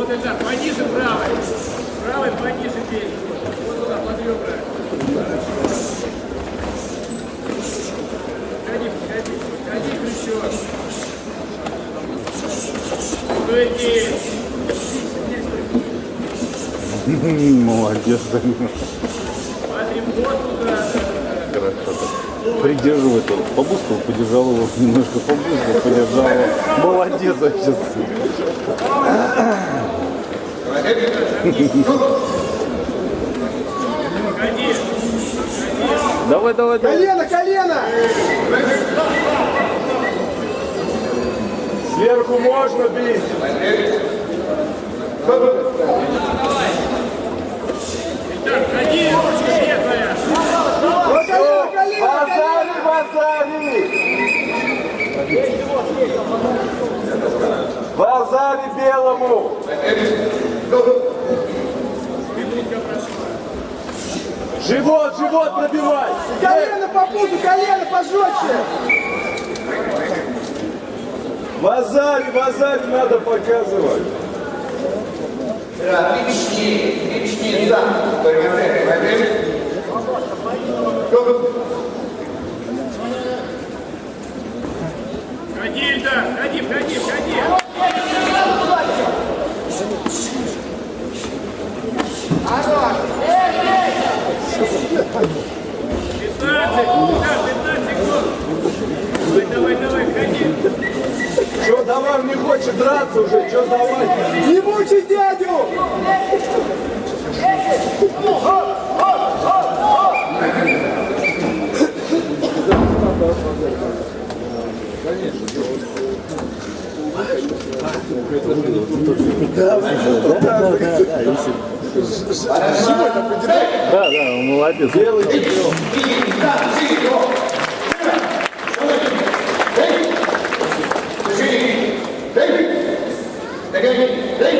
Вот это, пониже правой. Правой пониже бей. Вот туда, под ребра. Ходи, ходи, ходи плечо. Молодец, Данил. Смотри, вот туда. Хорошо. Придерживай тут. Побускал, подержал его, немножко побускал, подержал его. Молодец. Ходи. Давай, давай, давай. Колено, колено! Сверху можно бить. Так, ходи, ручка светлая. Вот колено, колено, Базари, базари! Базари белому! Живот, живот пробивай! колено по пузу, колено пожестче. Базари, базари надо показывать! Ходи, Ильдар, ходи, ходи, ходи. Пятнадцать, Что, давай, не хочет драться уже, что давай? Не мучай дядю. Да, да, молодец. Делай, দেখে এই